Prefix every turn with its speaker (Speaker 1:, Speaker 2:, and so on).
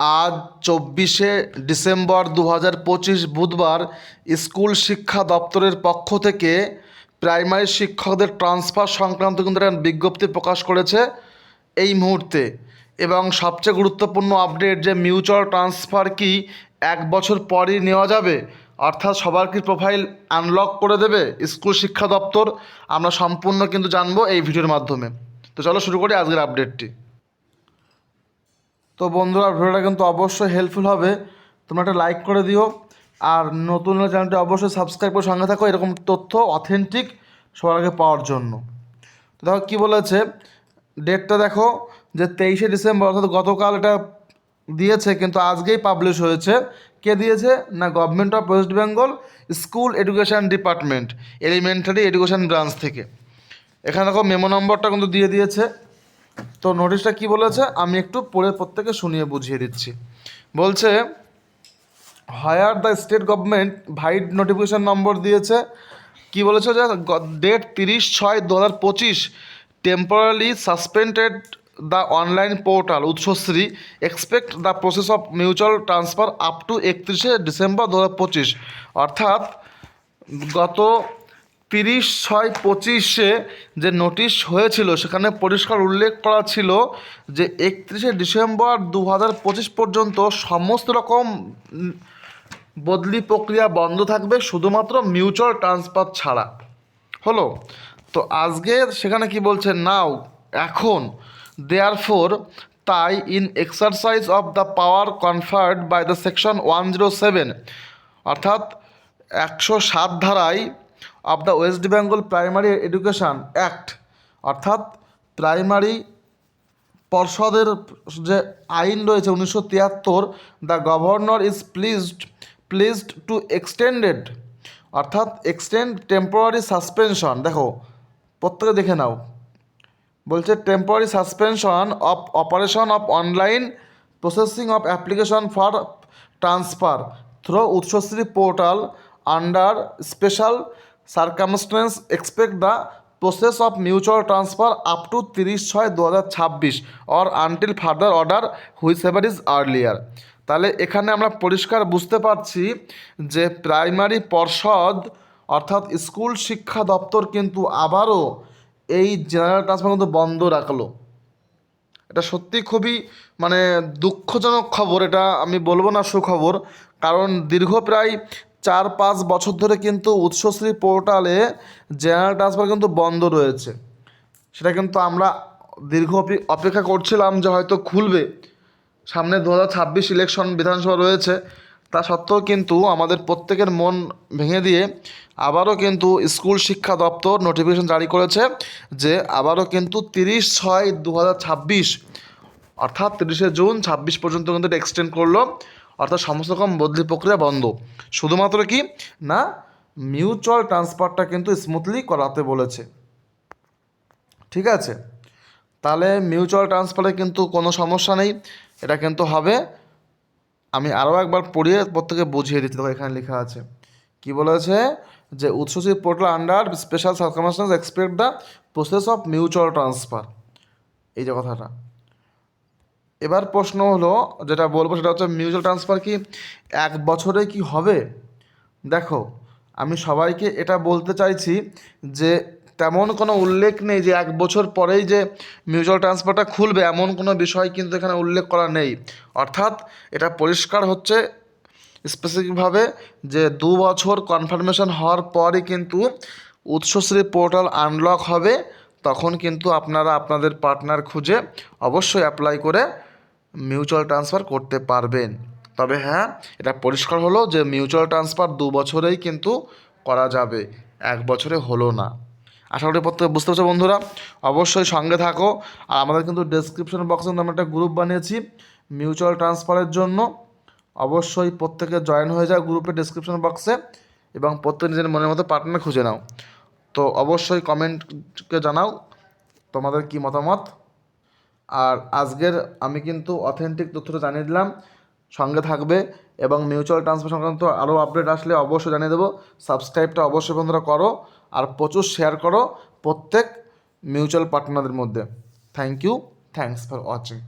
Speaker 1: আজ চব্বিশে ডিসেম্বর দু হাজার পঁচিশ বুধবার স্কুল শিক্ষা দপ্তরের পক্ষ থেকে প্রাইমারি শিক্ষকদের ট্রান্সফার সংক্রান্ত কিন্তু একটা বিজ্ঞপ্তি প্রকাশ করেছে এই মুহূর্তে। এবং সবচেয়ে গুরুত্বপূর্ণ আপডেট যে মিউচুয়াল ট্রান্সফার কি এক বছর পরই নেওয়া যাবে? অর্থাৎ সবার কি প্রোফাইল আনলক করে দেবে স্কুল শিক্ষা দপ্তর? আমরা সম্পূর্ণ কিন্তু জানব এই ভিডিওর মাধ্যমে। তো চলো শুরু করি আজকের আপডেটটি। তো বন্ধুরা, ভিডিওটা কিন্তু অবশ্যই হেল্পফুল হবে। তোমরা একটা লাইক করে দিও। আর নতুন চ্যানেলটি অবশ্যই সাবস্ক্রাইব করে সঙ্গে থাকো, এরকম তথ্য অথেন্টিক সবার আগে পাওয়ার জন্য। দেখো কী বলেছে? ডেটটা দেখো, যে তেইশে ডিসেম্বর, অর্থাৎ গতকাল এটা দিয়েছে, কিন্তু আজকেই পাবলিশ হয়েছে। কে দিয়েছে? না government of West Bengal school education department elementary education branch থেকে। এখানে দেখো মেমো নম্বরটা কিন্তু দিয়ে দিয়েছে। তো নোটিশটা কি বলেছে? আমি একটু পড়ে প্রত্যেকে শুনিয়ে বুঝিয়ে দিচ্ছি। বলছে here the state government vide notification number দিয়েছে। কি বলেছে যে ডেট তিরিশ ছয় দু হাজার পঁচিশ temporary suspended the online portal Utsashree expect the process of mutual transfer up to একত্রিশে ডিসেম্বর দু হাজার পঁচিশ। অর্থাৎ, গত তিরিশ ছয় পঁচিশে যে নোটিশ হয়েছিল, সেখানে পরিষ্কার উল্লেখ করা ছিল যে একত্রিশে ডিসেম্বর দু হাজার পঁচিশ পর্যন্ত সমস্ত রকম বদলি প্রক্রিয়া বন্ধ থাকবে, শুধুমাত্র মিউচুয়াল ট্রান্সফার ছাড়া। হলো? তো আজকে সেখানে কি বলছে? নাও এখন। দেয়ার ফোর তাই in exercise of the power conferred by the section one zero seven অর্থাৎ একশো সাত ধারায় of the West Bengal primary education act, অর্থাৎ প্রাইমারি পর্ষদের যে আইন রয়েছে উনিশশো তিয়াত্তর, the governor is pleased pleased to extended, অর্থাৎ এক্সটেন্ড টেম্পোরারি সাসপেনশন, দেখো প্রত্যেকে দেখে নাও, বলছে temporary suspension of operation of online processing of application for transfer through Utsashree portal under special circumstances expect the process of mutual transfer up to তিরিশ ছয় দু হাজার ছাব্বিশ or until further order whichever is earlier তাহলে এখানে আমরা পরিষ্কার বুঝতে পারছি যে প্রাইমারি পর্ষদ অর্থাৎ স্কুল শিক্ষা দপ্তর কিন্তু আবারও এই জেনারেল ট্রান্সফার কিন্তু বন্ধ রাখল। এটা সত্যি খুবই মানে দুঃখজনক খবর, এটা আমি বলব না সুখবর, কারণ দীর্ঘ প্রায় চার পাঁচ বছর ধরে কিন্তু উৎসশ্রী পোর্টালে জেনারেল ট্রান্সফার কিন্তু বন্ধ রয়েছে। সেটা কিন্তু আমরা দীর্ঘ অপেক্ষা করছিলাম যে হয়তো খুলবে। সামনে দু ছাব্বিশ ইলেকশন বিধানসভা রয়েছে। তা সত্ত্বেও কিন্তু আমাদের প্রত্যেকের মন ভেঙে দিয়ে আবারও কিন্তু স্কুল শিক্ষা দপ্তর নোটিফিকেশন জারি করেছে যে আবারও কিন্তু তিরিশ ছয় দু অর্থাৎ তিরিশে জুন ছাব্বিশ পর্যন্ত কিন্তু এক্সটেন্ড করল। অর্থাৎ সমস্ত রকম বদলি প্রক্রিয়া বন্ধ। শুধুমাত্র কি? না মিউচুয়াল ট্রান্সফারটা কিন্তু স্মুথলি করাতে বলেছে। ঠিক আছে? তাহলে মিউচুয়াল ট্রান্সফারে কিন্তু কোনো সমস্যা নেই। এটা কিন্তু হবে। আমি আরও একবার পড়িয়ে প্রত্যেকে বুঝিয়ে দিচ্ছি। দেখো এখানে লেখা আছে। কি বলেছে? যে Utsashree portal under special circumstances expect the process of mutual transfer এই যে কথাটা। এবার প্রশ্ন হলো, যেটা বলব সেটা হচ্ছে মিউচুয়াল ট্রান্সফার কি এক বছরে কি হবে? দেখো, আমি সবাইকে এটা বলতে চাইছি যে তেমন কোনো উল্লেখ নেই যে এক বছর পরেই যে মিউচুয়াল ট্রান্সফারটা খুলবে, এমন কোনো বিষয় কিন্তু এখানে উল্লেখ করা নেই। অর্থাৎ এটা পরিষ্কার হচ্ছে স্পেসিফিকভাবে যে দু বছর কনফার্মেশন হওয়ার পরই কিন্তু উৎসশ্রী পোর্টাল আনলক হবে, তখন কিন্তু আপনারা আপনাদের পার্টনার খুঁজে অবশ্যই অ্যাপ্লাই করে মিউচুয়াল ট্রান্সফার করতে পারবেন। তবে হ্যাঁ এটা পরিষ্কার হলো যে মিউচুয়াল ট্রান্সফার দু বছরেই কিন্তু করা যাবে, এক বছরে হলো না। আশা করি প্রত্যেকে বুঝতে পারছ বন্ধুরা। অবশ্যই সঙ্গে থাকো। আর আমাদের কিন্তু ডেসক্রিপশন বক্সে আমরা একটা গ্রুপ বানিয়েছি মিউচুয়াল ট্রান্সফারের জন্য। অবশ্যই প্রত্যেকে জয়েন হয়ে যাও গ্রুপে ডেসক্রিপশন বক্সে এবং প্রত্যেক নিজের মনের মতো পার্টনার খুঁজে নাও। তো অবশ্যই কমেন্টকে জানাও, তোমাদের কি মতামত? আর আজকের আমি কিন্তু অথেন্টিক তথ্যটা জানিয়ে দিলাম, সঙ্গে থাকবে এবং মিউচুয়াল ট্রান্সফার সংক্রান্ত আরও আপডেট আসলে অবশ্যই জানিয়ে দেবো। সাবস্ক্রাইবটা অবশ্যই বন্ধুরা করো আর প্রচুর শেয়ার করো প্রত্যেক মিউচুয়াল পার্টনারদের মধ্যে। Thank you thanks for watching